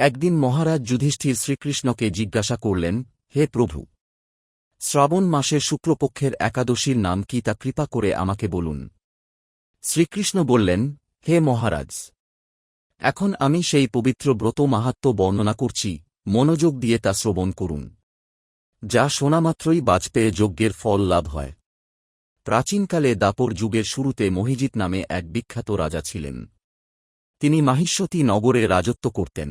একদিন মহারাজ যুধিষ্ঠির শ্রীকৃষ্ণকে জিজ্ঞাসা করলেন, হে প্রভু, শ্রাবণ মাসের শুক্লপক্ষের একাদশীর নাম কি তা কৃপা করে আমাকে বলুন? শ্রীকৃষ্ণ বললেন, হে মহারাজ, এখন আমি সেই পবিত্র ব্রত মাহাত্ম বর্ণনা করছি, মনোযোগ দিয়ে তা শ্রবণ করুন। যা শোনামাত্রই বাজপেয়ে যজ্ঞের ফল লাভ হয়। প্রাচীনকালে দাপর যুগের শুরুতে মহিজিৎ নামে এক বিখ্যাত রাজা ছিলেন। তিনি মাহিষ্যতী নগরে রাজত্ব করতেন।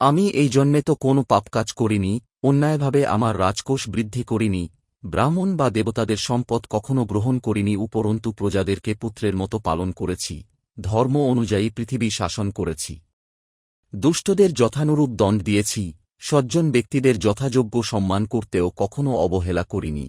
আমি এই জন্মে তো কোনো পাপকাজ করিনি, অন্যায়ভাবে আমার রাজকোষ বৃদ্ধি করিনি, ব্রাহ্মণ বা দেবতাদের সম্পদ কখনো গ্রহণ করিনি, উপরন্তু প্রজাদেরকে পুত্রের মতো পালন করেছি, ধর্ম অনুযায়ী পৃথিবী শাসন করেছি। দুষ্টদের যথানুরূপ দণ্ড দিয়েছি, সজ্জন ব্যক্তিদের যথাযোগ্য সম্মান করতেও কখনো অবহেলা করিনি।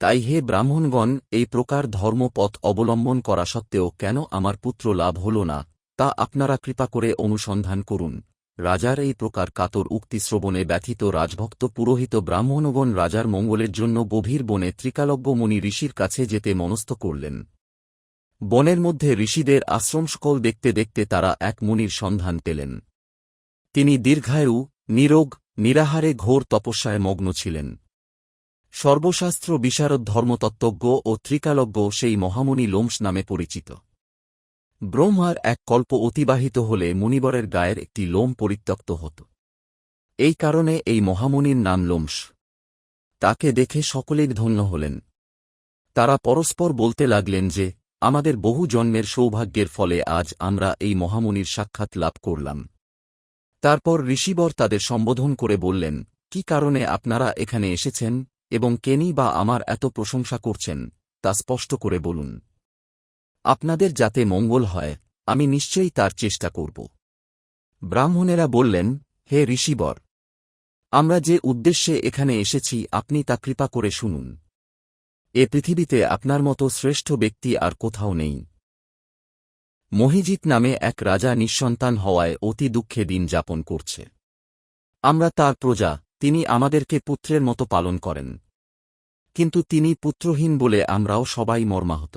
তাই হে ব্রাহ্মণগণ, এই প্রকার ধর্মপথ অবলম্বন করা সত্ত্বেও কেন আমার পুত্র লাভ হল না, তা আপনারা কৃপা করে অনুসন্ধান করুন। রাজার এই প্রকার কাতর উক্তি শ্রবণে ব্যথিত রাজভক্ত পুরোহিত ব্রাহ্মণগণ রাজার মঙ্গলের জন্য গভীর বনে ত্রিকালজ্ঞ মুনি ঋষির কাছে যেতে মনস্থ করলেন। বনের মধ্যে ঋষিদের আশ্রমসকল দেখতে দেখতে তারা এক মুনির সন্ধান পেলেন। তিনি দীর্ঘায়ু, নিরোগ, নিরাহারে ঘোর তপস্যায় মগ্ন ছিলেন। সর্বশাস্ত্র বিশারদ ধর্মতত্ত্বজ্ঞ ও ত্রিকালজ্ঞ সেই মহামুনি লোমস নামে পরিচিত। ব্রহ্মার এক কল্প অতিবাহিত হলে মুনিবরের গায়ের একটি লোম পরিত্যক্ত হত। এই কারণে এই মহামুনির নাম লোমস তাকে দেখে সকলেই ধন্য হলেন। তারা পরস্পর বলতে লাগলেন যে, আমাদের বহু জন্মের সৌভাগ্যের ফলে আজ আমরা এই মহামুনির সাক্ষাৎ লাভ করলাম। তারপর ঋষিবর তাদের সম্বোধন করে বললেন, কি কারণে আপনারা এখানে এসেছেন এবং কেনি বা আমার এত প্রশংসা করছেন? তা স্পষ্ট করে বলুন। আপনাদের যাতে মঙ্গল হয়, আমি নিশ্চয়ই তার চেষ্টা করব। ব্রাহ্মণেরা বললেন, হে ঋষিবর, আমরা যে উদ্দেশ্যে এখানে এসেছি, আপনি তা কৃপা করে শুনুন। এ পৃথিবীতে আপনার মতো শ্রেষ্ঠ ব্যক্তি আর কোথাও নেই। মহিজিৎ নামে এক রাজা নিঃসন্তান হওয়ায় অতি দুঃখে দিন যাপন করছে। আমরা তার প্রজা, তিনি আমাদেরকে পুত্রের মতো পালন করেন। কিন্তু তিনি পুত্রহীন বলে আমরাও সবাই মর্মাহত।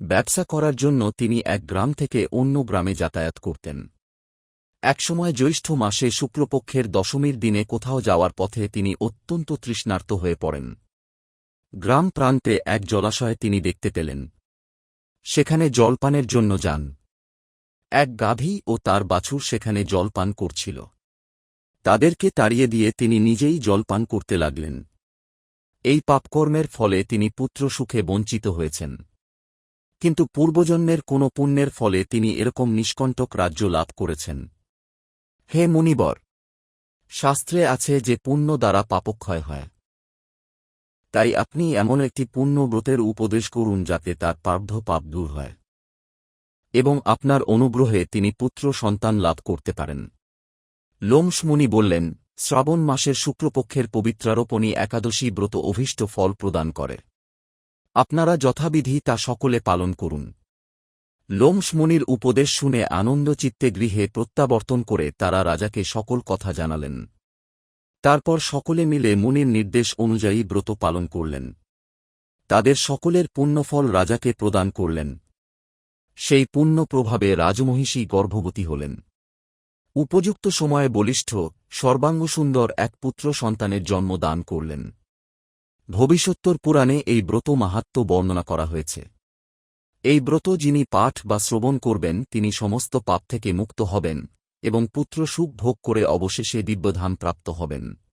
ব্যবসা করার জন্য তিনি এক গ্রাম থেকে অন্য গ্রামে যাতায়াত করতেন। একসময় জ্যৈষ্ঠ মাসে শুক্লপক্ষের দশমীর দিনে কোথাও যাওয়ার পথে তিনি অত্যন্ত তৃষ্ণার্ত হয়ে পড়েন। গ্রাম প্রান্তে এক জলাশয়ে তিনি দেখতে পেলেন। সেখানে জলপানের জন্য যান। এক গাভী ও তার বাছুর সেখানে জলপান করছিল। তাদেরকে তাড়িয়ে দিয়ে তিনি নিজেই জলপান করতে লাগলেন। এই পাপকর্মের ফলে তিনি পুত্র সুখে বঞ্চিত হয়েছেন। কিন্তু পূর্বজন্মের কোনো পুণ্যের ফলে তিনি এরকম নিষ্কণ্টক রাজ্য লাভ করেছেন। হে মুনিবর! শাস্ত্রে আছে যে পুণ্য দ্বারা পাপক্ষয় হয়। তাই আপনি এমন একটি পুণ্য ব্রতের উপদেশ করুন যাতে তার পার্ধ পাপ দূর হয়। এবং আপনার অনুগ্রহে তিনি পুত্র সন্তান লাভ করতে পারেন। লোমস মুনি বললেন, শ্রাবণ মাসের শুক্লপক্ষের পবিত্রারোপণী একাদশী ব্রত অভীষ্ট ফল প্রদান করে। আপনারা যথাবিধি তা সকলে পালন করুন। লোমস মুনির উপদেশ শুনে আনন্দচিত্তে গৃহে প্রত্যাবর্তন করে তারা রাজাকে সকল কথা জানালেন। তারপর সকলে মিলে মুনির নির্দেশ অনুযায়ী ব্রত পালন করলেন। তাদের সকলের পুণ্যফল রাজাকে প্রদান করলেন। সেই পুণ্য প্রভাবে রাজমহিষী গর্ভবতী হলেন। উপযুক্ত সময়ে বলিষ্ঠ, সর্বাঙ্গসুন্দর এক পুত্র সন্তানের জন্ম দান করলেন। ভবিষ্যত্তর পুরাণে এই ব্রত মাহাত্ম বর্ণনা করা হয়েছে। এই ব্রত যিনি পাঠ বা শ্রবণ করবেন, তিনি সমস্ত পাপ থেকে মুক্ত হবেন এবং পুত্র সুখ ভোগ করে অবশেষে দিব্যধাম প্রাপ্ত হবেন।